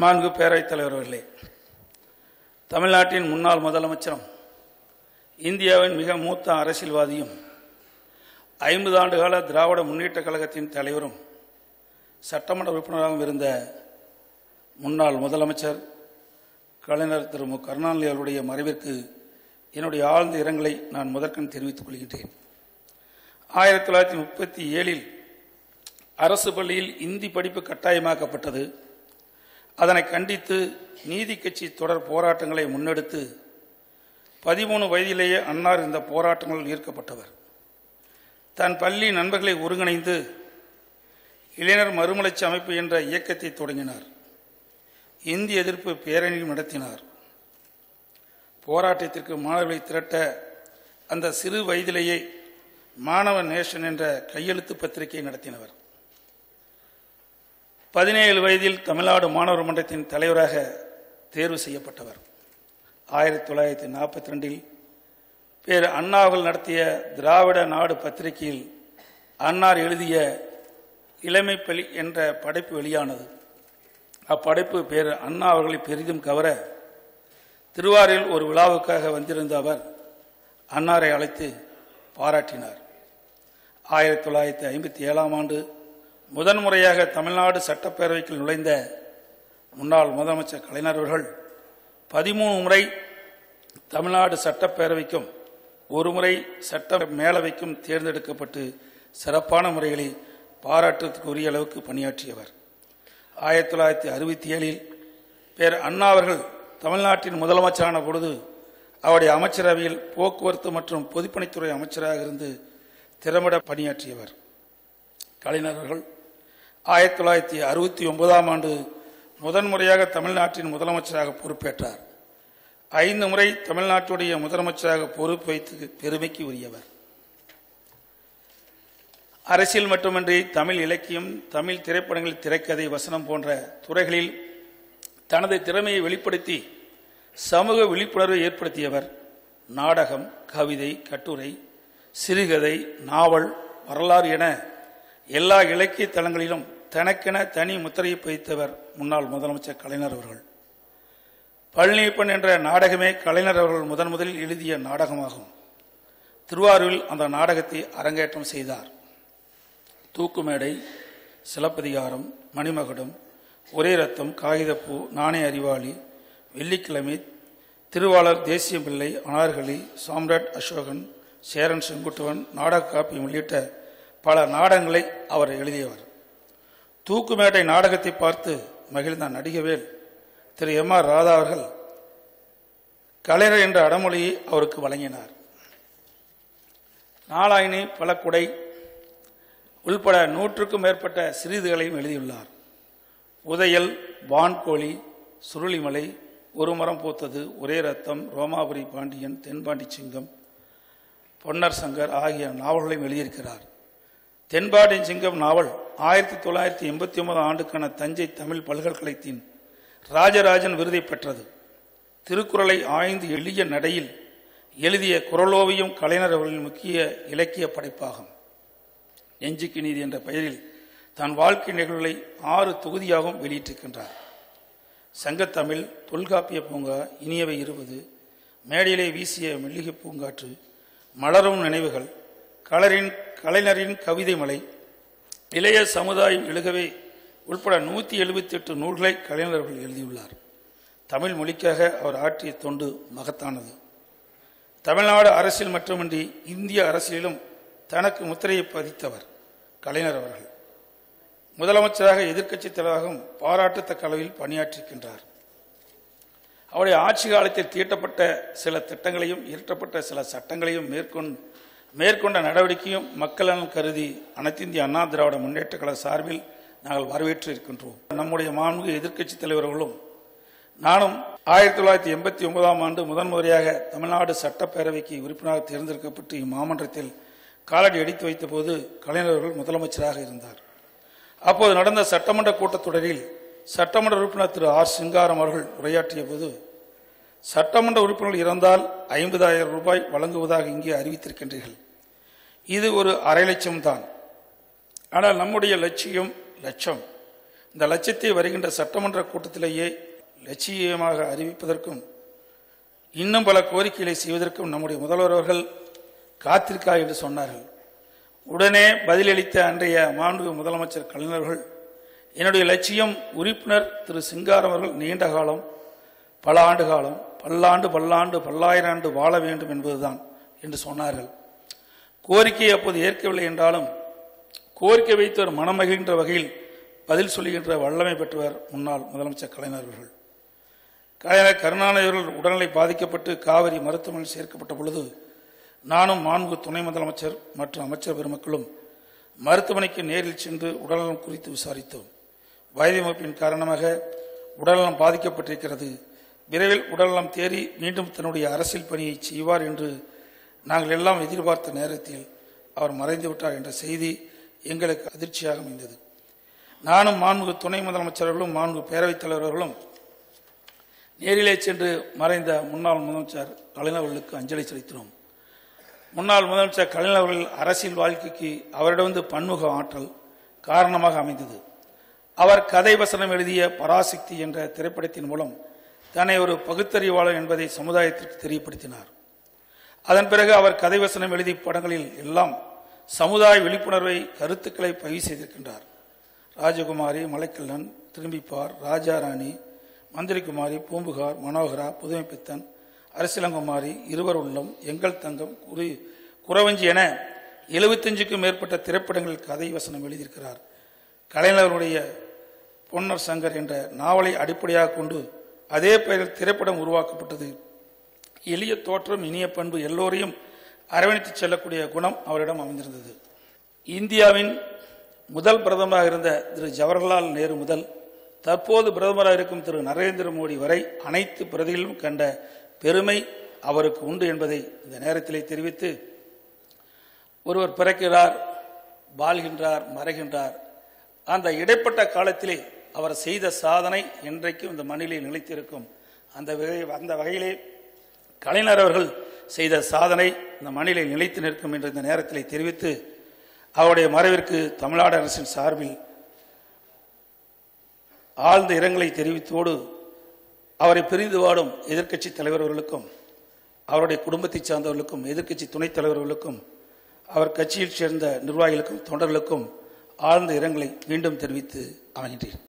மாண்பு பேரவைத் தலைவர் தமிழ்நாட்டின் முன்னாள் முதலமைச்சரும் இந்தியாவின் மிக மூத்த அரசியல்வாதியும் ஐம்பது ஆண்டுகால திராவிட முன்னேற்ற கழகத்தின் தலைவரும் சட்டமன்ற உறுப்பினராகவும் இருந்த முன்னாள் முதலமைச்சர் கலைஞர் திரு. மு. கருணாநிதி அவருடைய மறைவிற்கு என்னுடைய ஆழ்ந்த இரங்கலை நான் முதற்கண் தெரிவித்துக் கொள்கின்றேன். ஆயிரத்தி தொள்ளாயிரத்தி முப்பத்தி ஏழில் அரசு பள்ளியில் இந்தி படிப்பு கட்டாயமாக்கப்பட்டது. அதனை கண்டித்து நீதி கட்சி தொடர் போராட்டங்களை முன்னெடுத்து பதிமூணு வயதிலேயே அன்னார் இந்த போராட்டங்களில் ஈர்க்கப்பட்டவர். தன் பள்ளி நண்பர்களை ஒருங்கிணைந்து இளைஞர் மறுமலர்ச்சி அமைப்பு என்ற இயக்கத்தை தொடங்கினார். இந்தி எதிர்ப்பு பேரணியும் நடத்தினார். போராட்டத்திற்கு மாணவர்களை திரட்ட அந்த சிறு வயதிலேயே மாணவ நேஷன் என்ற கையெழுத்து பத்திரிகை நடத்தினவர். பதினேழு வயதில் தமிழ்நாடு மாணவர் மன்றத்தின் தலைவராக தேர்வு செய்யப்பட்டவர். ஆயிரத்தி தொள்ளாயிரத்தி நாற்பத்தி ரெண்டில் பேர் அண்ணாவில் நடத்திய திராவிட நாடு பத்திரிகையில் அன்னார் எழுதிய இளமைப்பலி என்ற படைப்பு வெளியானது. அப்படைப்பு பேர் அண்ணா அவர்களை பெரிதும் கவர திருவாரூரில் ஒரு விழாவுக்காக வந்திருந்த அவர் அன்னாரை அழைத்து பாராட்டினார். ஆயிரத்தி தொள்ளாயிரத்தி ஐம்பத்தி ஏழாம் ஆண்டு முதன்முறையாக தமிழ்நாடு சட்டப்பேரவைக்குள் நுழைந்த முன்னாள் முதலமைச்சர் கலைஞர் அவர்கள் பதிமூணு முறை தமிழ்நாடு சட்டப்பேரவைக்கும் ஒரு முறை சட்ட மேலவைக்கும் தேர்ந்தெடுக்கப்பட்டு சிறப்பான முறைகளில் பாராட்டுவதற்குரிய அளவுக்கு பணியாற்றியவர். ஆயிரத்தி தொள்ளாயிரத்தி அறுபத்தி ஏழில் பேர் அண்ணா அவர்கள் தமிழ்நாட்டின் முதலமைச்சரான பொழுது அவருடைய அமைச்சரவையில் போக்குவரத்து மற்றும் பொதுப்பணித்துறை அமைச்சராக இருந்து திறம்பட பணியாற்றியவர். கலைஞர் அவர்கள் ஆயிரத்தி தொள்ளாயிரத்தி அறுபத்தி ஒன்பதாம் ஆண்டு முதன்முறையாக தமிழ்நாட்டின் முதலமைச்சராக பொறுப்பேற்றார். ஐந்து முறை தமிழ்நாட்டுடைய முதலமைச்சராக பொறுப்பு வைத்து பெருமைக்கு உரியவர். அரசியல் மட்டுமின்றி தமிழ் இலக்கியம் தமிழ் திரைப்படங்கள் திரைக்கதை வசனம் போன்ற துறைகளில் தனது திறமையை வெளிப்படுத்தி சமூக விழிப்புணர்வை ஏற்படுத்தியவர். நாடகம் கவிதை கட்டுரை சிறுகதை நாவல் வரலாறு என எல்லா இலக்கிய தளங்களிலும் தனக்கென தனி முத்திரையை பதித்தவர் முன்னாள் முதலமைச்சர் கலைஞர் அவர்கள். பழனியப்பன் என்ற நாடகமே கலைஞர் அவர்கள் முதன் முதலில் எழுதிய நாடகமாகும். திருவாரூரில் அந்த நாடகத்தை அரங்கேற்றம் செய்தார். தூக்குமேடை சிலப்பதிகாரம் மணிமகுடம் ஒரே ரத்தம் காகிதப்பூ நாணய அறிவாளி வெள்ளிக்கிழமை திருவாளர் தேசிய பிள்ளை அனார்களி சாம்ராட் அசோகன் சேரன் செங்குட்டுவன் நாடக காப்பியம் உள்ளிட்ட பல நாடகங்களை அவர் எழுதியவர். தூக்குமேடை நாடகத்தை பார்த்து மகிழ்ந்த நடிகவேல் திரு எம் ஆர் ராதா அவர்கள் கலைஞர் என்ற அடமொழியை அவருக்கு வழங்கினார். நாளாயினி பலக்குடை உள்பட நூற்றுக்கும் மேற்பட்ட சிறிதுகளையும் எழுதியுள்ளார். உதயல் வான்கோழி சுருளிமலை ஒரு மரம் பூத்தது ஒரே ரத்தம் ரோமாபுரி பாண்டியன் தென்பாண்டி சிங்கம் பொன்னர் சங்கர் ஆகிய நாவல்களையும் எழுதியிருக்கிறார். தென்பாடின் சிங்கம் நாவல் ஆயிரத்தி தொள்ளாயிரத்தி எண்பத்தி ஒன்பதாம் ஆண்டுக்கான தஞ்சை தமிழ் பல்கலைக்கழகத்தின் ராஜராஜன் விருதை பெற்றது. திருக்குறளை ஆய்ந்து எளிய நடையில் எழுதிய குரலோவியம் கலைஞர் அவர்களின் முக்கிய இலக்கிய படைப்பாகும். நெஞ்சுக்கு நீதி என்ற பெயரில் தன் வாழ்க்கை நிகழ்வுகளை ஆறு தொகுதியாகவும் வெளியிட்டிருக்கின்றார். சங்கத்தமிழ் தொல்காப்பிய பூங்கா இனியவை இருபது மேடையிலே வீசிய மெல்லிகை பூங்காற்று மலரும் நினைவுகள் கலரின் கலைஞரின் கவிதை மலை. இளைய சமுதாயம் எழுகவே உட்பட நூற்றி எழுபத்தி எட்டு நூல்களை கலைஞர்கள் எழுதியுள்ளார். தமிழ் மொழிக்காக அவர் ஆற்றிய தொண்டு மகத்தானது. தமிழ்நாடு அரசியல் மட்டுமின்றி இந்திய அரசியலிலும் தனக்கு முத்திரையை பதித்தவர் கலைஞர் அவர்கள். முதலமைச்சராக எதிர்க்கட்சி தலைவராகவும் பாராட்டத்தக்க அளவில் பணியாற்றிருக்கின்றார் அவருடைய ஆட்சி காலத்தில் தீட்டப்பட்ட சில திட்டங்களையும் இயற்றப்பட்ட சில சட்டங்களையும் மேற்கொண்டு மேற்கொண்ட நடவடிக்கையும் மக்கள் நலன் கருதி அனைத்திந்திய அண்ணா திராவிட முன்னேற்ற கழக சார்பில் நாங்கள் வரவேற்று இருக்கின்றோம் நம்முடைய மாண்பு எதிர்க்கட்சி தலைவர்களும் நானும் ஆயிரத்தி தொள்ளாயிரத்தி எண்பத்தி ஒன்பதாம் ஆண்டு முதன்முறையாக தமிழ்நாடு சட்டப்பேரவைக்கு உறுப்பினராக தேர்ந்தெடுக்கப்பட்டு இம்மாமன்றத்தில் காலடி அடித்து வைத்த போது கலைஞர்கள் முதலமைச்சராக இருந்தார். அப்போது நடந்த சட்டமன்ற கூட்டத்தொடரில் சட்டமன்ற உறுப்பினர் திரு ஆர் சிங்காரம் அவர்கள் உரையாற்றிய போது சட்டமன்ற உறுப்பினர்கள் இறந்தால் ஐம்பதாயிரம் ரூபாய் வழங்குவதாக இங்கே அறிவித்திருக்கின்றீர்கள். இது ஒரு அரை லட்சம் தான். ஆனால் நம்முடைய லட்சியம் லட்சம். இந்த லட்சியத்தை வருகின்ற சட்டமன்ற கூட்டத்திலேயே லட்சியமாக அறிவிப்பதற்கும் இன்னும் பல கோரிக்கைகளை செய்வதற்கும் நம்முடைய முதல்வர் அவர்கள் காத்திருக்கா என்று சொன்னார்கள். உடனே பதிலளித்த அன்றைய மாண்பு முதலமைச்சர் கலைஞர்கள் என்னுடைய லட்சியம் உறுப்பினர் திரு சிங்காரம் அவர்கள் நீண்ட காலம் பல ஆண்டு காலம் பல்லாண்டு பல்லாண்டு பல்லாயிரம் ஆண்டு வாழ வேண்டும் என்பதுதான் என்று சொன்னார்கள். கோரிக்கை அப்போது ஏற்கவில்லை என்றாலும் கோரிக்கை வைத்தவர் மனமகிழ்கின்ற வகையில் பதில் சொல்லுகின்ற வல்லமை பெற்றவர் முன்னாள் முதலமைச்சர் கலைஞர் அவர்கள். கலைஞர் கருணாநிதி அவர்கள் உடல்நிலை பாதிக்கப்பட்டு காவிரி மருத்துவமனையில் சேர்க்கப்பட்ட பொழுது நானும் மாண்பு துணை முதலமைச்சர் மற்றும் அமைச்சர் பெருமக்களும் மருத்துவமனைக்கு நேரில் சென்று உடல்நலம் குறித்து விசாரித்தோம். வயது அமைப்பின் காரணமாக உடல்நலம் பாதிக்கப்பட்டிருக்கிறது. விரைவில் உடல்நலம் தேறி மீண்டும் தன்னுடைய அரசியல் பணியை செய்வார் என்று நாங்கள் எல்லாம் எதிர்பார்த்த நேரத்தில் அவர் மறைந்துவிட்டார் என்ற செய்தி எங்களுக்கு அதிர்ச்சியாக அமைந்தது. நானும் மாண்பு துணை முதலமைச்சர்களும் மாண்பு பேரவைத் தலைவர்களும் நேரிலே சென்று மறைந்த முன்னாள் முதலமைச்சர் கலைஞர் அவர்களுக்கு அஞ்சலி செலுத்தினோம். முன்னாள் முதலமைச்சர் கலைஞர் அவர்கள் அரசியல் வாழ்க்கைக்கு அவரிடமிருந்து பன்முக ஆற்றல் காரணமாக அமைந்தது. அவர் கதை வசனம் எழுதிய பராசக்தி என்ற திரைப்படத்தின் மூலம் தன்னை ஒரு பகுத்தறிவாளர் என்பதை சமுதாயத்திற்கு தெரியப்படுத்தினார். அதன் பிறகு அவர் கதை வசனம் எழுதி படங்களில் எல்லாம் சமுதாய விழிப்புணர்வை கருத்துக்களை பதிவு செய்திருக்கின்றார். ராஜகுமாரி மலைக்கல்லன் திரும்பிப்பார் ராஜாராணி மந்திரிகுமாரி பூம்புகார் மனோகரா புதுமை பித்தன் அரசியலங்குமாரி இருவர் உள்ளம் எங்கள் தங்கம் குறி குறவஞ்சி என எழுபத்தஞ்சுக்கும் மேற்பட்ட திரைப்படங்களில் கதை வசனம் எழுதியிருக்கிறார். கலைஞருடைய பொன்னர் சங்கர் என்ற நாவலை அடிப்படையாக கொண்டு அதே பெயரில் திரைப்படம் உருவாக்கப்பட்டது. எளிய தோற்றம் இனிய பண்பு எல்லோரையும் அரவணைத்து செல்லக்கூடிய குணம் அவரிடம் அமைந்திருந்தது. இந்தியாவின் முதல் பிரதமராக இருந்த திரு ஜவஹர்லால் நேரு முதல் தற்போது பிரதமராக இருக்கும் திரு நரேந்திர மோடி வரை அனைத்து பிரதிகளும் கண்ட பெருமை அவருக்கு உண்டு என்பதை இந்த நேரத்திலே தெரிவித்து ஒருவர் பிறக்கிறார் வாழ்கின்றார் மறைகின்றார். அந்த இடைப்பட்ட காலத்திலே அவர் செய்த சாதனை என்றைக்கும் இந்த மண்ணிலே நிலைத்திருக்கும். அந்த அந்த வகையிலே கலைஞர் அவர்கள் செய்த சாதனை இந்த மண்ணிலே நிலைத்து நிற்கும் என்று இந்த நேரத்தில் தெரிவித்து அவருடைய மறைவிற்கு தமிழ்நாடு அரசின் சார்பில் ஆழ்ந்த இரங்கலை தெரிவித்தோடு அவரை பிரிந்து வாடும் எதிர்க்கட்சி தலைவர்களுக்கும் அவருடைய குடும்பத்தை சார்ந்தவர்களுக்கும் எதிர்க்கட்சி துணைத் தலைவர்களுக்கும் அவர் கட்சியில் சேர்ந்த நிர்வாகிகளுக்கும் தொண்டர்களுக்கும் ஆழ்ந்த இரங்கலை மீண்டும் தெரிவித்து அமைகின்றேன்.